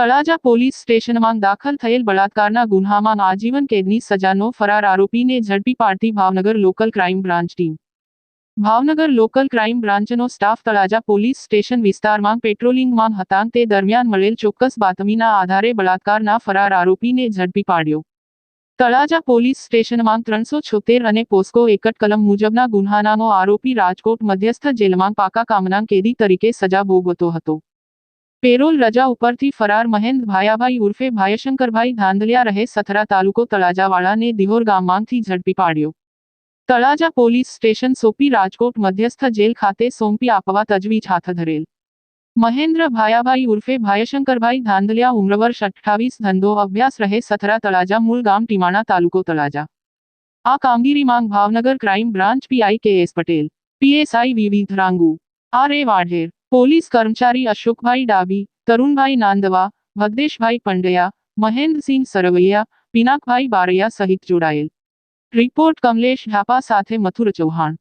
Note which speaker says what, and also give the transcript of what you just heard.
Speaker 1: Talaja police સ્ટેશનમાં દાખલ થયેલ બળાત્કારના ગુન્હામાં આજીવન કેદની સજાનો ફરાર આરોપીને ઝડપી પાડતી Bhavnagar local crime branch team. Bhavnagar local crime બ્રાન્ચનો staff Talaja police station વિસ્તારમાં પેટ્રોલિંગમાં હતા. તે દરમિયાન મળેલ ચોક્કસ બાતમીના આધારે બળાત્કારના ફરાર આરોપીને ઝડપી પાડ્યો. તળાજા પોલીસ સ્ટેશનમાં ત્રણસો છોતેર અને પોસ્કો એકટ કલમ મુજબના ગુન્હાનાનો આરોપી રાજકોટ મધ્યસ્થ જેલમાં પાકા કામના કેદી તરીકે સજા ભોગવતો હતો. પેરોલ રજા ઉપરથી ફરાર મહેન્દ્ર ભાયાભાઈ ઉર્ફે ભાયશંકરભાઈ ધાંધલિયા રહે સથરા તાલુકો તળાજાવાળાને દિહોર ગામમાંથી ઝડપી પાડ્યો તળાજા પોલીસ સ્ટેશન સોંપી રાજકોટ મધ્યસ્થ જેલ ખાતે સોંપી આપવા તજવીજ હાથ ધરેલ મહેન્દ્ર ભાયાભાઈ ઉર્ફે ભાયશંકરભાઈ ધાંધલિયા ઉમ્ર વર્ષ અઠ્ઠાવીસ ધંધો અભ્યાસ રહે સથરા તળાજા મૂળ ગામ ટીમાણા તાલુકો તળાજા આ કામગીરીમાં Bhavnagar crime branch PI K S Patel PSI વિવિધ રાંગુ આર એ વાઢેર police કર્મચારી અશોકભાઈ ડાબી, તરુણભાઈ નાંદવા, ભગદેશભાઈ પંડ્યા, મહેન્દ્રસિંહ સરવૈયા, પિનાકભાઈ બારૈયા સહિત જોડાયેલ. રિપોર્ટ કમલેશ ઢાપા સાથે મથુર ચૌહાણ.